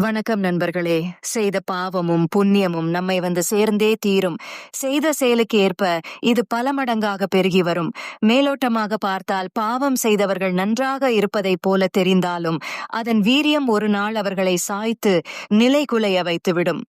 வணக்கம் நண்பர்களே. செய்த பாவமும் புண்ணியமும் நம்மை வந்து சேர்ந்தே தீரும். செய்த செயலுக்கு ஏற்ப இது பல மடங்காக பெருகி வரும். மேலோட்டமாக பார்த்தால் பாவம் செய்தவர்கள் நன்றாக இருப்பதைப் போல தெரிந்தாலும் அதன் வீரியம் ஒரு நாள் அவர்களை சாய்த்து நிலைகுலைய வைத்துவிடும்.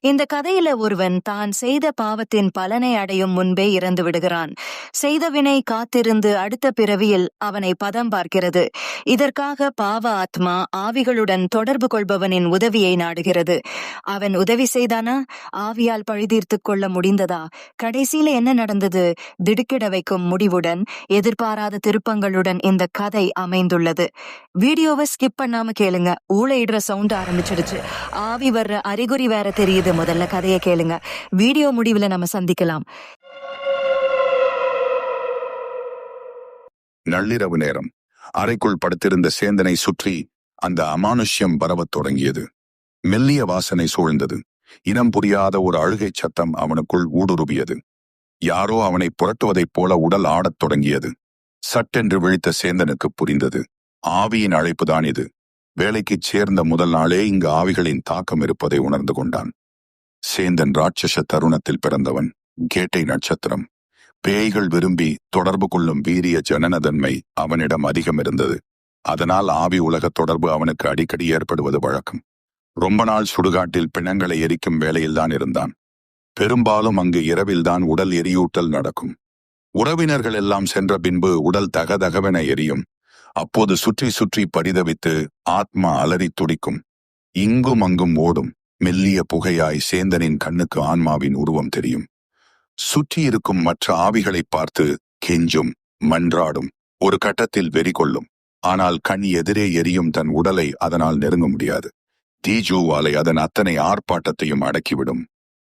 இந்த கதையில ஒருவன் தான் செய்த பாவத்தின் பலனை அடையும் முன்பே இறந்து விடுகிறான். செய்த வினை காத்திருந்து அடுத்த பிறவியில் அவனை பதம் பார்க்கிறது. இதற்காக பாவ ஆத்மா ஆவிகளுடன் தொடர்பு கொள்பவனின் உதவியை நாடுகிறது. அவன் உதவி செய்தானா? ஆவியால் பழிதீர்த்துக் கொள்ள முடிந்ததா? கடைசியில என்ன நடந்தது? திடுக்கிட வைக்கும் முடிவுடன் எதிர்பாராத திருப்பங்களுடன் இந்த கதை அமைந்துள்ளது. வீடியோவை ஸ்கிப் பண்ணாம கேளுங்க. ஊழையிடுற சவுண்ட் ஆரம்பிச்சிடுச்சு. ஆவி வர்ற அறிகுறி வேற தெரியுது. முதல்ல கதையை கேளுங்க. வீடியோ முடிவுல நம்ம சந்திக்கலாம். நள்ளிரவு நேரம். அறைக்குள் படுத்திருந்த சேந்தனை சுற்றி அந்த அமானுஷ்யம் பரவத் தொடங்கியது. மெல்லிய வாசனை சூழ்ந்தது. இனம் புரியாத ஒரு அழுகைச் சத்தம் அவனுக்குள் ஊடுருவியது. யாரோ அவனை புரட்டுவதைப் போல உடல் ஆடத் தொடங்கியது. சட்டென்று விழித்த சேந்தனுக்கு புரிந்தது. ஆவியின் அழைப்புதான் இது. வேலைக்குச் சேர்ந்த முதல் நாளே இங்கு ஆவிகளின் தாக்கம் இருப்பதை உணர்ந்து கொண்டான். சேந்தன் ராட்சச தருணத்தில் பிறந்தவன். கேட்டை நட்சத்திரம். பேய்கள் விரும்பி தொடர்பு கொள்ளும் வீரிய ஜனனதன்மை அவனிடம் அதிகம் இருந்தது அதனால் ஆவி உலக தொடர்பு அவனுக்கு அடிக்கடி ஏற்படுவது வழக்கம். ரொம்ப நாள் சுடுகாட்டில் பிணங்களை எரிக்கும் வேலையில்தான் இருந்தான். பெரும்பாலும் அங்கு இரவில்தான் உடல் எரியூட்டல் நடக்கும். உறவினர்கள் எல்லாம் சென்ற பின்பு உடல் தகதகவென எரியும். அப்போது சுற்றி சுற்றி பரிதவித்து ஆத்மா அலறி துடிக்கும். இங்கும் அங்கும் ஓடும். மெல்லிய புகையாய் சேந்தனின் கண்ணுக்கு ஆன்மாவின் உருவம் தெரியும். சுற்றி இருக்கும் மற்ற ஆவிகளை பார்த்து கெஞ்சும் மன்றாடும் ஒரு கட்டத்தில் வெறி கொள்ளும் ஆனால் கண் எதிரே எரியும் தன் உடலை அதனால் நெருங்க முடியாது. தீஜூவாலை அதன் அத்தனை ஆர்ப்பாட்டத்தையும் அடக்கிவிடும்.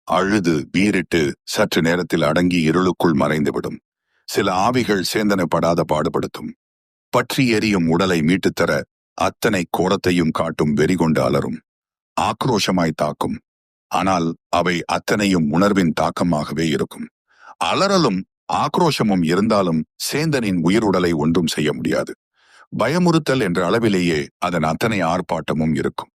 அழுது வீறிட்டு சற்று நேரத்தில் அடங்கி இருளுக்குள் மறைந்துவிடும். சில ஆவிகள் சேந்தனப்படாத பாடுபடுத்தும். பற்றி எரியும் உடலை மீட்டுத்தர அத்தனை கோரத்தையும் காட்டும் வெறிகொண்டு அலரும். ஆக்ரோஷமாய் தாக்கும். ஆனால் அவை அத்தனையும் உணர்வின் தாக்கமாகவே இருக்கும். அலறலும் ஆக்ரோஷமும் இருந்தாலும் சேந்தனின் உயிருடலை ஒன்றும் செய்ய முடியாது. பயமுறுத்தல் என்ற அளவிலேயே அதன் அத்தனை ஆர்ப்பாட்டமும் இருக்கும்.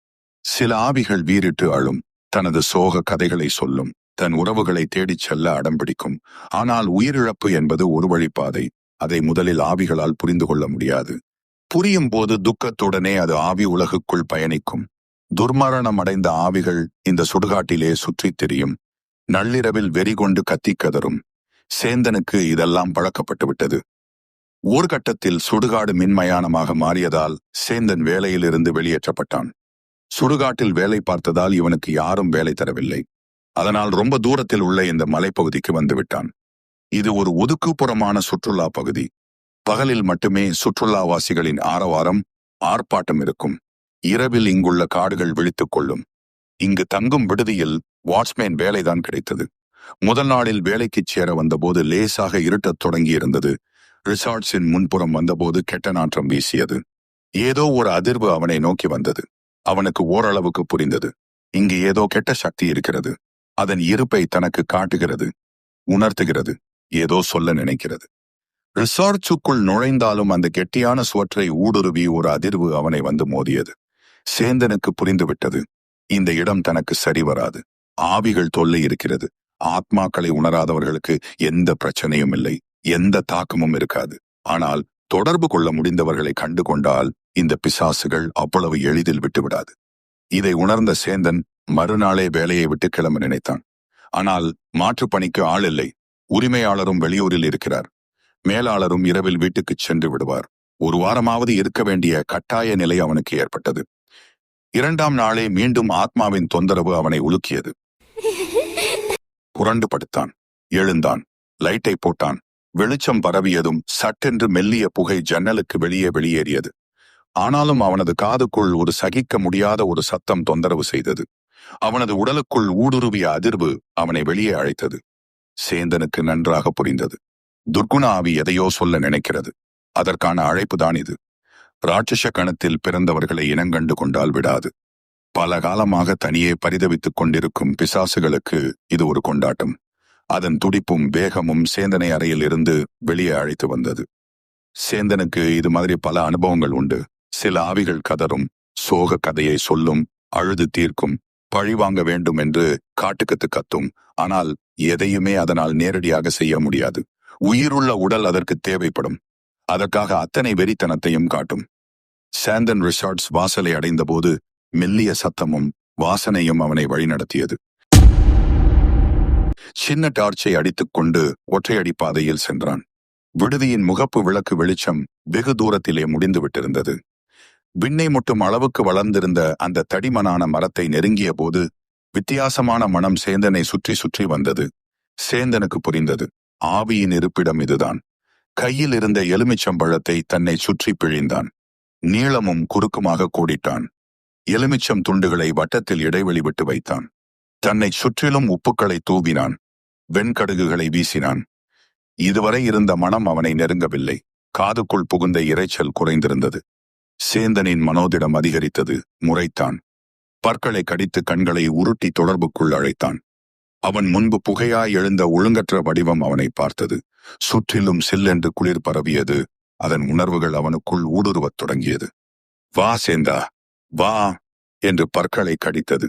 சில ஆவிகள் வீறிட்டு அழும். தனது சோக கதைகளை சொல்லும். தன் உறவுகளை தேடிச் செல்ல அடம்பிடிக்கும் ஆனால் உயிரிழப்பு என்பது ஒரு வழிப்பாதை அதை முதலில் ஆவிகளால் புரிந்து கொள்ள முடியாது. புரியும் போது துக்கத்துடனே அது ஆவி உலகுக்குள் பயணிக்கும். துர்மரணம் அடைந்த ஆவிகள் இந்த சுடுகாட்டிலே சுற்றித் திரியும். நள்ளிரவில் வெறி கொண்டு கத்திக் கதறும். சேந்தனுக்கு இதெல்லாம் பழக்கப்பட்டுவிட்டது ஒரு கட்டத்தில் சுடுகாடு மின்மயானமாக மாறியதால் சேந்தன் வேலையிலிருந்து வெளியேற்றப்பட்டான். சுடுகாட்டில் வேலை பார்த்ததால் இவனுக்கு யாரும் வேலை தரவில்லை. அதனால் ரொம்ப தூரத்தில் உள்ள இந்த மலைப்பகுதிக்கு வந்துவிட்டான். இது ஒரு ஒதுக்குப்புறமான சுற்றுலா பகுதி. பகலில் மட்டுமே சுற்றுலாவாசிகளின் ஆரவாரம் ஆர்ப்பாட்டம் இருக்கும். இரவில் இங்குள்ள காடுகள் விழித்துக் கொள்ளும். இங்கு தங்கும் விடுதியில் வாட்ச்மேன் வேலைதான் கிடைத்தது. முதல் நாளில் வேலைக்குச் சேர வந்தபோது லேசாக இருட்டத் தொடங்கியிருந்தது. ரிசார்ட்ஸின் முன்புறம் வந்தபோது கெட்ட நாற்றம் வீசியது. ஏதோ ஒரு அதிர்வு அவனை நோக்கி வந்தது. அவனுக்கு ஓரளவுக்கு புரிந்தது. இங்கு ஏதோ கெட்ட சக்தி இருக்கிறது. அதன் இருப்பை தனக்கு காட்டுகிறது. உணர்த்துகிறது. ஏதோ சொல்ல நினைக்கிறது. ரிசார்ட்ஸுக்குள் நுழைந்தாலும் அந்த கெட்டியான சுவற்றை ஊடுருவி ஒரு அதிர்வு அவனை வந்து மோதியது. சேந்தனுக்கு புரிந்துவிட்டது. இந்த இடம் தனக்கு சரி வராது. ஆவிகள் தொல்லை இருக்கிறது. ஆத்மாக்களை உணராதவர்களுக்கு எந்த பிரச்சனையும் இல்லை. எந்த தாக்கமும் இருக்காது. ஆனால் தொடர்பு கொள்ள முடிந்தவர்களை கண்டு கொண்டால் இந்த பிசாசுகள் அவ்வளவு எளிதில் விட்டுவிடாது. இதை உணர்ந்த சேந்தன் மறுநாளே வேலையை விட்டு கிளம்ப நினைத்தான். ஆனால் மாற்றுப் பணிக்கு ஆள் இல்லை. உரிமையாளரும் வெளியூரில் இருக்கிறார். மேலாளரும் இரவில் வீட்டுக்குச் சென்று விடுவார். ஒரு வாரமாவது இருக்க வேண்டிய கட்டாய நிலை அவனுக்கு ஏற்பட்டது. இரண்டாம் நாளே மீண்டும் ஆத்மாவின் தொந்தரவு அவனை உலுக்கியது. புரண்டு படுத்தான். எழுந்தான். லைட்டை போட்டான். வெளிச்சம் பரவியதும் சட்டென்று மெல்லிய புகை ஜன்னலுக்கு வெளியே வெளியேறியது. ஆனாலும் அவனது காதுக்குள் ஒரு சகிக்க முடியாத ஒரு சத்தம் தொந்தரவு செய்தது. அவனது உடலுக்குள் ஊடுருவிய அதிர்வு அவனை வெளியே அழைத்தது. சேந்தனுக்கு நன்றாக புரிந்தது. துர்குணாவி எதையோ சொல்ல நினைக்கிறது. அதற்கான அழைப்புதான் இது. ராட்சச கணத்தில் பிறந்தவர்களை இனங்கண்டு கொண்டால் விடாது. பல காலமாக தனியே பரிதவித்துக் கொண்டிருக்கும் பிசாசுகளுக்கு இது ஒரு கொண்டாட்டம். அதன் துடிப்பும் வேகமும் சேந்தனை அறையில் இருந்து வெளியே அழைத்து வந்தது. சேந்தனுக்கு இது மாதிரி பல அனுபவங்கள் உண்டு. சில ஆவிகள் கதரும் சோக கதையை சொல்லும் அழுது தீர்க்கும் பழி வாங்க வேண்டும் என்று காட்டுக்கத்து கத்தும். ஆனால் எதையுமே அதனால் நேரடியாக செய்ய முடியாது. உயிருள்ள உடல் அதற்கு தேவைப்படும். அதற்காக அத்தனை வெறித்தனத்தையும் காட்டும். சாந்தன் ரிசார்ட்ஸ் வாசலை அடைந்தபோது மெல்லிய சத்தமும் வாசனையும் அவனை வழிநடத்தியது. சின்ன டார்ச்சை அடித்துக் கொண்டு ஒற்றையடி பாதையில் சென்றான். விடுதியின் முகப்பு விளக்கு வெளிச்சம் வெகு தூரத்திலே முடிந்து விட்டிருந்தது. விண்ணை முட்டும் அளவுக்கு வளர்ந்திருந்த அந்த தடிமனான மரத்தை நெருங்கிய போது வித்தியாசமான மனம் சேந்தனை சுற்றி சுற்றி வந்தது. சேந்தனுக்கு புரிந்தது. ஆவியின் இருப்பிடம் இதுதான். கையில் இருந்த எலுமிச்சம்பழத்தை தன்னை சுற்றி பிழிந்தான். நீளமும் குறுக்குமாக கூடிட்டான். எலுமிச்சம் துண்டுகளை வட்டத்தில் இடைவெளி விட்டு வைத்தான். தன்னை சுற்றிலும் உப்புக்களை தூவினான். வெண்கடுகுகளை வீசினான். இதுவரை இருந்த மனம் அவனை நெருங்கவில்லை. காதுக்குள் புகுந்த இரைச்சல் குறைந்திருந்தது. சேந்தனின் மனோதிடம் அதிகரித்தது. முறைத்தான். பற்களை கடித்து கண்களை உருட்டி தொடர்புக்குள் அழைத்தான். அவன் முன்பு புகையாய் எழுந்த ஒழுங்கற்ற வடிவம் அவனை பார்த்தது. சுற்றிலும் சில்லென்று குளிர் பரவியது. அதன் உணர்வுகள் அவனுக்குள் ஊடுருவத் தொடங்கியது. வா சேந்தா. வா என்று பற்களை கடித்தது.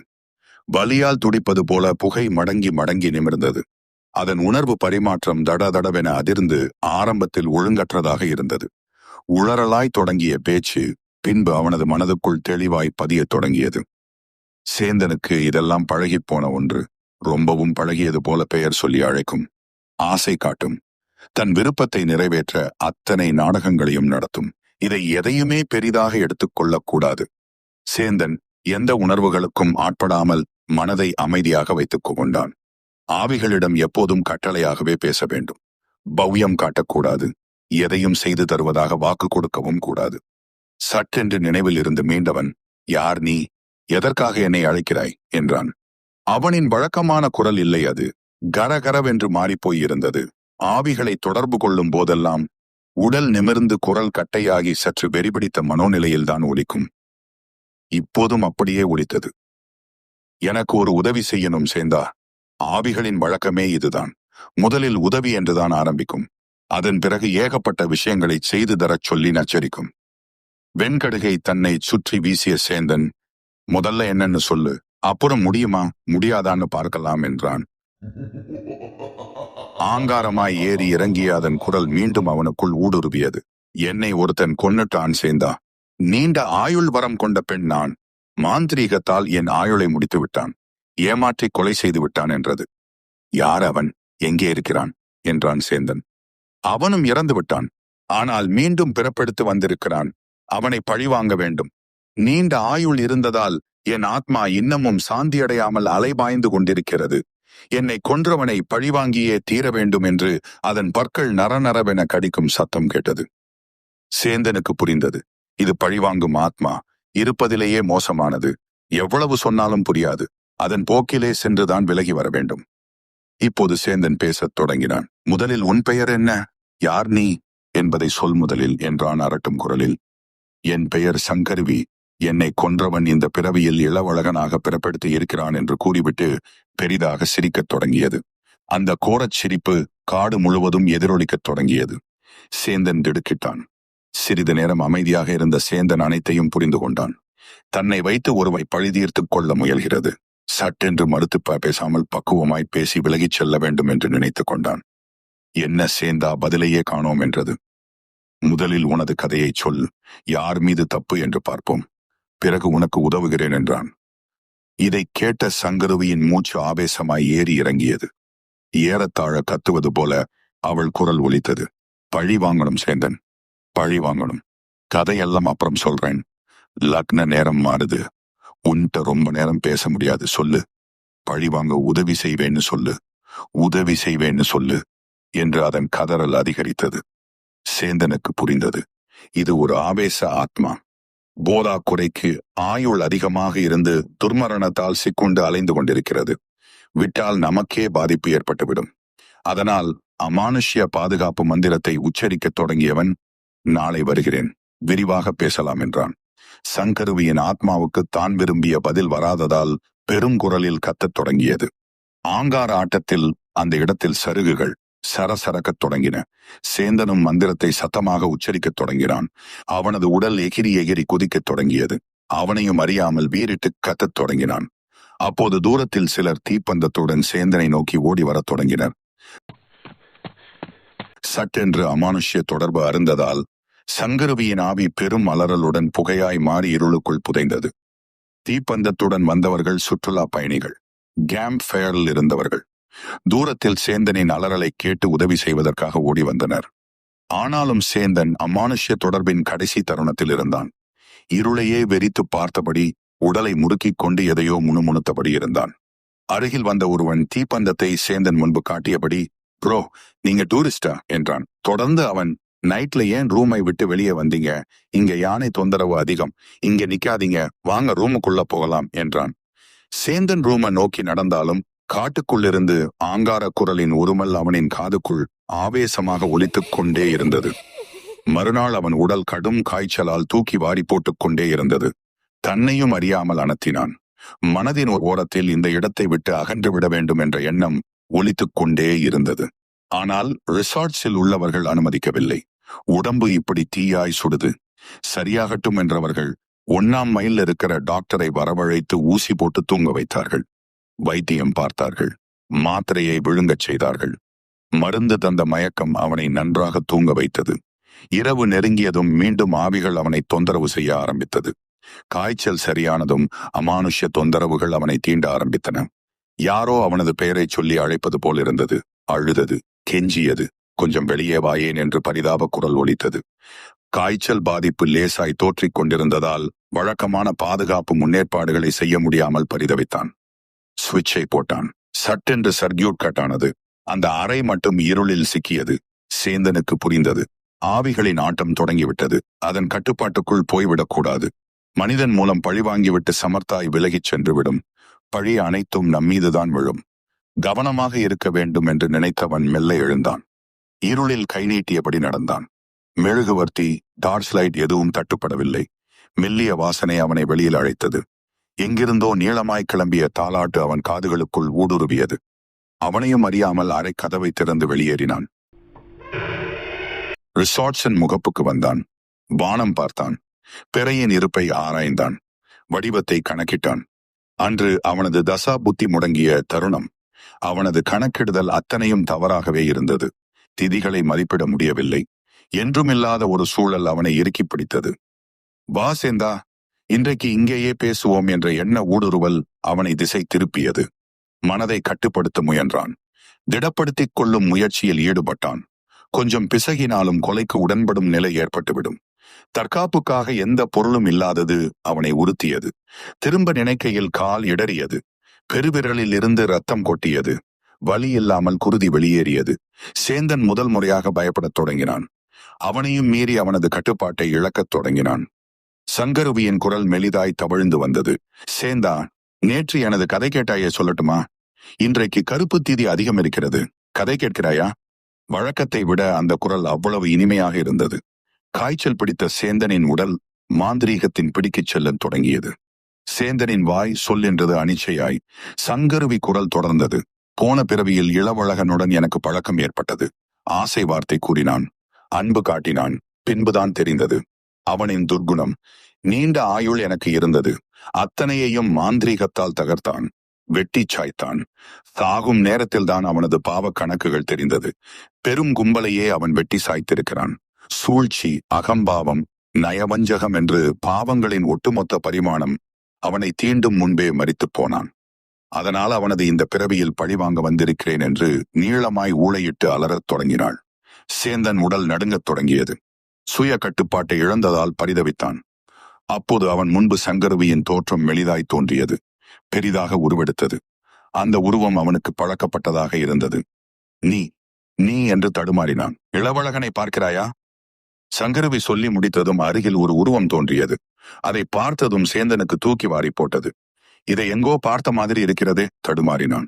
வலியால் துடிப்பது போல புகை மடங்கி மடங்கி நிமிர்ந்தது. அதன் உணர்வு பரிமாற்றம் தட தடவென அதிர்ந்து ஆரம்பத்தில் ஒழுங்கற்றதாக இருந்தது. உளறலாய் தொடங்கிய பேச்சு பின்பு அவனது மனதுக்குள் தெளிவாய் பதியத் தொடங்கியது. சேந்தனுக்கு இதெல்லாம் பழகிப் போன ஒன்று ரொம்பவும் பழகியது போல பெயர் சொல்லி அழைக்கும். ஆசை காட்டும். தன் விருப்பத்தை நிறைவேற்ற அத்தனை நாடகங்களையும் நடத்தும். இதை எதையுமே பெரிதாக எடுத்துக் கொள்ளக்கூடாது சேந்தன் எந்த உணர்வுகளுக்கும் ஆட்படாமல் மனதை அமைதியாக வைத்துக் கொண்டான். ஆவிகளிடம் எப்போதும் கட்டளையாகவே பேச வேண்டும். பவ்யம் காட்டக்கூடாது எதையும் செய்து தருவதாக வாக்கு கொடுக்கவும் கூடாது. சட்டென்று நினைவில் இருந்து மீண்டவன் யார் நீ? எதற்காக என்னை அழைக்கிறாய்? என்றான். அவனின் வழக்கமான குரல் இல்லை அது. கரகரவென்று மாறிப்போய் இருந்தது. ஆவிகளை தொடர்பு கொள்ளும் போதெல்லாம் உடல் நிமிர்ந்து குரல் கட்டையாகி சற்று வெறிபிடித்த மனோநிலையில்தான் ஒலிக்கும். இப்போதும் அப்படியே ஒலித்தது. எனக்கு ஒரு உதவி செய்யணும் சேந்தா. ஆவிகளின் வழக்கமே இதுதான். முதலில் உதவி என்றுதான் ஆரம்பிக்கும். அதன் பிறகு ஏகப்பட்ட விஷயங்களை செய்து தரச் சொல்லி நச்சரிக்கும். வெண்கடுகை தன்னை சுற்றி வீசிய சேந்தன் முதல்ல என்னன்னு சொல்லு அப்புறம் முடியுமா? முடியாதான்னு பார்க்கலாம் என்றான். ஆங்காரமாய் ஏறி இறங்கிய அதன் குரல் மீண்டும் அவனுக்குள் ஊடுருவியது. என்னை ஒருத்தன் கொன்னுட்டான் சேந்தா. நீண்ட ஆயுள் வரம் கொண்ட பெண் நான். மாந்திரீகத்தால் என் ஆயுளை முடித்து விட்டான் ஏமாற்றி கொலை செய்து விட்டான் என்றது. யார் அவன்? எங்கே இருக்கிறான்? என்றான் சேந்தன். அவனும் இறந்து விட்டான் ஆனால் மீண்டும் பிறப்பெடுத்து வந்திருக்கிறான். அவனை பழிவாங்க வேண்டும். நீண்ட ஆயுள் இருந்ததால் என் ஆத்மா இன்னமும் சாந்தியடையாமல் அலைபாய்ந்து கொண்டிருக்கிறது. என்னை கொன்றவனை பழிவாங்கியே தீர வேண்டும் என்று அதன் பற்கள் நரநரவென கடிக்கும் சத்தம் கேட்டது. சேந்தனுக்கு புரிந்தது. இது பழிவாங்கும் ஆத்மா. இருப்பதிலேயே மோசமானது. எவ்வளவு சொன்னாலும் புரியாது. அதன் போக்கிலே சென்றுதான் விலகி வர வேண்டும். இப்போது சேந்தன் பேசத் தொடங்கினான். முதலில் உன் பெயர் என்ன? யார் நீ? என்பதை சொல் முதலில் என்றான் அரட்டும் குரலில். என் பெயர் சங்கருவி. என்னை கொன்றவன் இந்த பிறவியில் இளவழகனாக பிறப்பெடுத்து இருக்கிறான் என்று கூறிவிட்டு பெரிதாக சிரிக்கத் தொடங்கியது. அந்த கோரச் சிரிப்பு காடு முழுவதும் எதிரொலிக்கத் தொடங்கியது. சேந்தன் திடுக்கிட்டான். சிறிது நேரம் அமைதியாக இருந்த சேந்தன் அனைத்தையும் புரிந்து கொண்டான். தன்னை வைத்து ஒருவை பழிதீர்த்துக் கொள்ள முயல்கிறது. சட்டென்று மறுத்து பேசாமல் பக்குவமாய் பேசி விலகிச் செல்ல வேண்டும் என்று நினைத்துக் கொண்டான். என்ன சேந்தா பதிலையே காணோம் என்றது. முதலில் உனது கதையைச் சொல். யார் மீது தப்பு என்று பார்ப்போம். பிறகு உனக்கு உதவுகிறேன் என்றான். இதை கேட்ட சங்கருவியின் மூச்சு ஆவேசமாய் ஏறி இறங்கியது. ஏறத்தாழ கத்துவது போல அவள் குரல் ஒலித்தது. பழி வாங்கணும் சேந்தன். பழி வாங்கணும். கதையெல்லாம் அப்புறம் சொல்றேன். லக்ன நேரம் மாறுது. உன்கிட்ட ரொம்ப நேரம் பேச முடியாது. சொல்லு. பழி வாங்க உதவி செய்வேன்னு சொல்லு. உதவி செய்வேன்னு சொல்லு என்று அதன் கதறல் அதிகரித்தது. சேந்தனுக்கு புரிந்தது. இது ஒரு ஆவேச ஆத்மா. போதா குறைக்கு ஆயுள் அதிகமாக இருந்து துர்மரணத்தால் சிக்குண்டு அலைந்து கொண்டிருக்கிறது. விட்டால் நமக்கே பாதிப்பு ஏற்பட்டுவிடும். அதனால் அமானுஷ்ய பாதுகாப்பு மந்திரத்தை உச்சரிக்கத் தொடங்கியவன் நாளை வருகிறேன். விரிவாக பேசலாம் என்றான். சங்கருவியின் ஆத்மாவுக்கு தான் விரும்பிய பதில் வராததால் பெரும் குரலில் கத்தத் தொடங்கியது. ஆங்கார ஆட்டத்தில் அந்த இடத்தில் சருகுகள் சரசரக்கத் தொடங்கின. சேந்தனும் மந்திரத்தை சத்தமாக உச்சரிக்கத் தொடங்கினான். அவனது உடல் எகிரி எகிரி குதிக்கத் தொடங்கியது. அவனையும் அறியாமல் வீறிட்டு கத்தத் தொடங்கினான். அப்போது தூரத்தில் சிலர் தீப்பந்தத்துடன் சேந்தனை நோக்கி ஓடி வரத் தொடங்கினர். சட்டென்று அமானுஷ்ய தொடர்பு அருந்ததால் சங்கருவியின் ஆவி பெரும் அலறலுடன் புகையாய் மாறி இருளுக்குள் புதைந்தது. தீப்பந்தத்துடன் வந்தவர்கள் சுற்றுலா பயணிகள் கேம்ப் ஃபயரில் இருந்தவர்கள் தூரத்தில் சேந்தனின் அலறலை கேட்டு உதவி செய்வதற்காக ஓடி வந்தனர். ஆனாலும் சேந்தன் அம்மானுஷ்ய தொடர்பின் கடைசி தருணத்தில் இருந்தான். இருளையே வெறித்து பார்த்தபடி உடலை முறுக்கிக் கொண்டு எதையோ முணுமுணுத்தபடி இருந்தான். அருகில் வந்த ஒருவன் தீப்பந்தத்தை சேந்தன் முன்பு காட்டியபடி ப்ரோ நீங்க டூரிஸ்டா? என்றான். தொடர்ந்து அவன் நைட்ல ஏன் ரூமை விட்டு வெளியே வந்தீங்க? இங்க யானை தொந்தரவு அதிகம். இங்க நிக்காதீங்க. வாங்க ரூமுக்குள்ள போகலாம் என்றான். சேந்தன் ரூமை நோக்கி நடந்தாலும் காட்டுக்குள்ளிருந்து ஆங்கார குரலின் உருமல் அவனின் காதுக்குள் ஆவேசமாக ஒலித்துக் கொண்டே இருந்தது. மறுநாள் அவன் உடல் கடும் காய்ச்சலால் தூக்கி வாரி போட்டுக் கொண்டே இருந்தது. தன்னையும் அறியாமல் அனத்தினான். மனதின் ஒரு ஓரத்தில் இந்த இடத்தை விட்டு அகன்று விட வேண்டும் என்ற எண்ணம் ஒலித்துக் கொண்டே இருந்தது. ஆனால் ரிசார்ட்ஸில் உள்ளவர்கள் அனுமதிக்கவில்லை. உடம்பு இப்படி தீயாய் சுடுது. சரியாகட்டும் என்றவர்கள் ஒன்னாம் மைல் இருக்கிற டாக்டரை வரவழைத்து ஊசி போட்டு தூங்க வைத்தார்கள். வைத்தியம் பார்த்தார்கள். மாத்திரையை விழுங்கச் செய்தார்கள். மருந்து தந்த மயக்கம் அவனை நன்றாக தூங்க வைத்தது. இரவு நெருங்கியதும் மீண்டும் ஆவிகள் அவனை தொந்தரவு செய்ய ஆரம்பித்தது. காய்ச்சல் சரியானதும் அமானுஷ்ய தொந்தரவுகள் அவனை தீண்ட ஆரம்பித்தன. யாரோ அவனது பெயரை சொல்லி அழைப்பது போல் இருந்தது. அழுதது. கெஞ்சியது. கொஞ்சம் வெளியே வாயேன் என்று பரிதாப குரல் ஒலித்தது. காய்ச்சல் பாதிப்பு லேசாய் தோற்றிக் கொண்டிருந்ததால் வழக்கமான பாதுகாப்பு முன்னேற்பாடுகளை செய்ய முடியாமல் பரிதவித்தான். சுவிட்சை போட்டான். சட்டென்று சர்க்கியூட் கட்டானது. அந்த அறை மட்டும் இருளில் சிக்கியது. சேந்தனுக்கு புரிந்தது. ஆவிகளின் ஆட்டம் தொடங்கிவிட்டது. அதன் கட்டுப்பாட்டுக்குள் போய்விடக்கூடாது மனிதன் மூலம் பழிவாங்கிவிட்டு சமர்த்தாய் விலகிச் சென்றுவிடும். பழி அனைத்தும் நம்மீதுதான் விழும். கவனமாக இருக்க வேண்டும் என்று நினைத்தவன் மெல்ல எழுந்தான். இருளில் கை நீட்டியபடி நடந்தான். மெழுகுவர்த்தி டார்ச் லைட் எதுவும் தட்டுப்படவில்லை. மெல்லிய வாசனை அவனை வெளியில் அழைத்தது. எங்கிருந்தோ நீளமாய் கிளம்பிய தாலாட்டு அவன் காதுகளுக்குள் ஊடுருவியது. அவனையும் அறியாமல் அரை கதவை திறந்து வெளியேறினான். ரிசார்ட்ஸின் முகப்புக்கு வந்தான். வானம் பார்த்தான். பிறையின் இருப்பை ஆராய்ந்தான். வடிவத்தை கணக்கிட்டான். அன்று அவனது தசா புத்தி முடங்கிய தருணம். அவனது கணக்கிடுதல் அத்தனையும் தவறாகவே இருந்தது. திதிகளை மதிப்பிட முடியவில்லை. என்றுமில்லாத ஒரு சூழல் அவனை இறுக்கி பிடித்தது. வா சேந்தா இன்றைக்கு இங்கேயே பேசுவோம் என்ற எண்ண ஊடுருவல் அவனை திசை திருப்பியது. மனதை கட்டுப்படுத்த முயன்றான். திடப்படுத்திக் கொள்ளும் முயற்சியில் ஈடுபட்டான். கொஞ்சம் பிசகினாலும் கொலைக்கு உடன்படும் நிலை ஏற்பட்டுவிடும். தற்காப்புக்காக எந்த பொருளும் இல்லாதது அவனை உறுத்தியது. திரும்ப நினைக்கையில் கால் இடறியது. பெருவிரலில் இருந்து ரத்தம் கொட்டியது. வலி இல்லாமல் குருதி வெளியேறியது. சேந்தன் முதல் முறையாக பயப்படத் தொடங்கினான். அவனையும் மீறி அவனது கட்டுப்பாட்டை இழக்கத் தொடங்கினான். சங்கருவியின் குரல் மெலிதாய் தவழ்ந்து வந்தது. சேந்தா நேற்று எனது கதை கேட்டாயே சொல்லட்டுமா? இன்றைக்கு கருப்பு தீதி அதிகம் இருக்கிறது. கதை கேட்கிறாயா? வழக்கத்தை விட அந்த குரல் அவ்வளவு இனிமையாக இருந்தது. காய்ச்சல் பிடித்த சேந்தனின் உடல் மாந்திரீகத்தின் பிடிக்கிச் செல்லத் தொடங்கியது. சேந்தனின் வாய் சொல் என்றது அனிச்சையாய். சங்கருவி குரல் தொடர்ந்தது. போன பிறவியில் இளவழகனுடன் எனக்கு பழக்கம் ஏற்பட்டது. ஆசை வார்த்தை கூறினான். அன்பு காட்டினான். பின்புதான் தெரிந்தது. அவனின் துர்குணம் நீண்ட ஆயுள் எனக்கு இருந்தது. அத்தனையையும் மாந்திரீகத்தால் தகர்த்தான். வெட்டி சாய்த்தான். சாகும் நேரத்தில்தான் அவனது பாவ கணக்குகள் தெரிந்தது. பெரும் கும்பலையே அவன் வெட்டி சாய்த்திருக்கிறான். சூழ்ச்சி அகம்பாவம் நயவஞ்சகம் என்று பாவங்களின் ஒட்டுமொத்த பரிமாணம் அவனை தீண்டும் முன்பே மறித்துப் போனான். அதனால் அவனது இந்த பிறவியில் பழிவாங்க வந்திருக்கிறேன் என்று நீளமாய் ஊளையிட்டு அலறத் தொடங்கினாள். சேந்தன் உடல் நடுங்கத் தொடங்கியது. சுய கட்டுப்பாட்டை இழந்ததால் பரிதவித்தான். அப்போது அவன் முன்பு சங்கருவியின் தோற்றம் மெலிதாய் தோன்றியது. பெரிதாக உருவெடுத்தது. அந்த உருவம் அவனுக்கு பழக்கப்பட்டதாக இருந்தது. நீ நீ என்று தடுமாறினான். இளவழகனை பார்க்கிறாயா? சங்கருவி சொல்லி முடித்ததும் அருகில் ஒரு உருவம் தோன்றியது. அதை பார்த்ததும் சேந்தனுக்கு தூக்கி வாரி போட்டது. இதை எங்கோ பார்த்த மாதிரி இருக்கிறதே தடுமாறினான்.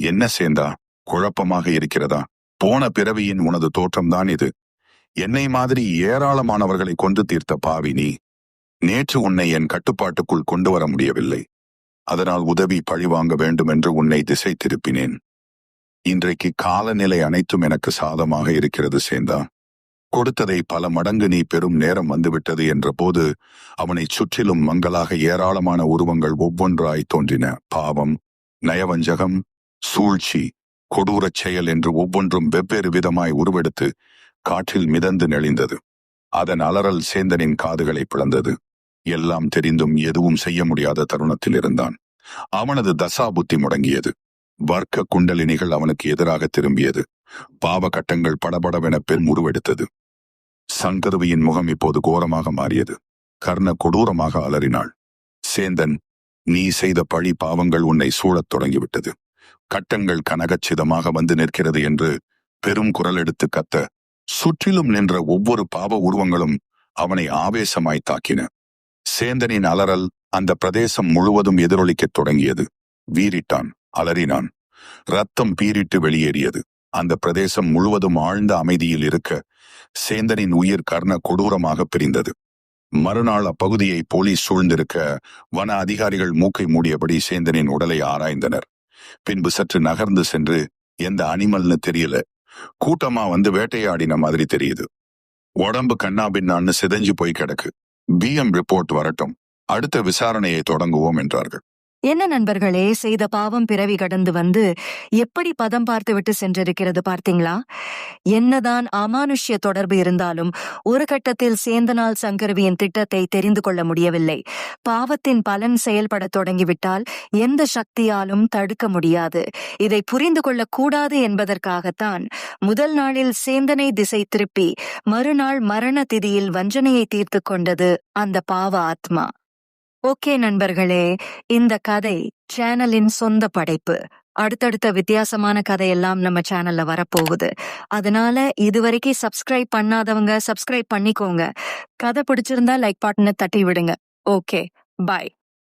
என்ன சேந்தா குழப்பமாக இருக்கிறதா? போன பிறவியின் உனது தோற்றம்தான் இது. என்னை மாதிரி ஏராளமானவர்களை கொன்று தீர்த்த பாவி நீ. நேற்று உன்னை என் கட்டுப்பாட்டுக்குள் கொண்டு வர முடியவில்லை. அதனால் உதவி பழிவாங்க வேண்டும் என்று உன்னை திசை திருப்பினேன். இன்றைக்கு காலநிலை அனைத்தும் எனக்கு சாதமாக இருக்கிறது சேந்தா. கொடுத்ததை பல மடங்கு நீ பெறும் நேரம் வந்துவிட்டது என்ற போது அவனைச் சுற்றிலும் மங்களாக ஏராளமான உருவங்கள் ஒவ்வொன்றாய் தோன்றின. பாவம் நயவஞ்சகம் சூழ்ச்சி கொடூரச் செயல் என்று ஒவ்வொன்றும் வெவ்வேறு விதமாய் உருவெடுத்து காற்றில் மிதந்து நெளிந்தது. அதன் அலறல் சேந்தனின் காதுகளை பிளந்தது. எல்லாம் தெரிந்தும் எதுவும் செய்ய முடியாத தருணத்தில் இருந்தான். அவனது தசா புத்தி முடங்கியது. வர்க்க குண்டலினிகள் அவனுக்கு எதிராக திரும்பியது. பாவ கட்டங்கள் படபடவென பெரும் உருவெடுத்தது. சங்கருவியின் முகம் இப்போது கோரமாக மாறியது. கர்ண கொடூரமாக அலறினாள். சேந்தன் நீ செய்த பழி பாவங்கள் உன்னை சூழத் தொடங்கிவிட்டது. கட்டங்கள் கனகச்சிதமாக வந்து நிற்கிறது என்று பெரும் குரல் எடுத்து கத்த சுற்றிலும் நின்ற ஒவ்வொரு பாவ உருவங்களும் அவனை ஆவேசமாய் தாக்கின. சேந்தனின் அலறல் அந்த பிரதேசம் முழுவதும் எதிரொலிக்கத் தொடங்கியது. வீறிட்டான் அலறினான். ரத்தம் பீரிட்டு வெளியேறியது. அந்த பிரதேசம் முழுவதும் ஆழ்ந்த அமைதியில் இருக்க சேந்தனின் உயிர் கர்ண கொடூரமாக பிரிந்தது. மறுநாள் அப்பகுதியை போலீஸ் சூழ்ந்திருக்க வன அதிகாரிகள் மூக்கை மூடியபடி சேந்தனின் உடலை ஆராய்ந்தனர். பின்பு சற்று நகர்ந்து சென்று எந்த அனிமல்னு தெரியல. கூட்டமா வந்து வேட்டையாடின மாதிரி தெரியுது. உடம்பு கண்ணா பின்னான்னு சிதைஞ்சு போய் கிடக்கு. பிஎம் ரிப்போர்ட் வரட்டும். அடுத்த விசாரணையை தொடங்குவோம் என்றார்கள். என்ன நண்பர்களே செய்த பாவம் பிறவி கடந்து வந்து எப்படி பதம் பார்த்து விட்டு சென்றிருக்கிறது பார்த்தீங்களா? என்னதான் அமானுஷ்ய தொடர்பு இருந்தாலும் ஒரு கட்டத்தில் சேந்தனால் சங்கரவியின் திட்டத்தை தெரிந்து கொள்ள முடியவில்லை. பாவத்தின் பலன் செயல்படத் தொடங்கிவிட்டால் எந்த சக்தியாலும் தடுக்க முடியாது. இதை புரிந்து கொள்ளக்கூடாது என்பதற்காகத்தான் முதல் நாளில் சேந்தனை திசை திருப்பி மறுநாள் மரண திதியில் வஞ்சனையை தீர்த்து கொண்டது அந்த பாவ ஆத்மா. ஓகே நண்பர்களே இந்த கதை சேனலின் சொந்த படைப்பு. அடுத்தடுத்த வித்தியாசமான கதையெல்லாம் நம்ம சேனல்ல வரப்போகுது. அதனால இதுவரைக்கும் சப்ஸ்கிரைப் பண்ணாதவங்க சப்ஸ்கிரைப் பண்ணிக்கோங்க. கதை பிடிச்சிருந்தா லைக் பாட்டுன்னு தட்டி விடுங்க ஓகே பாய்.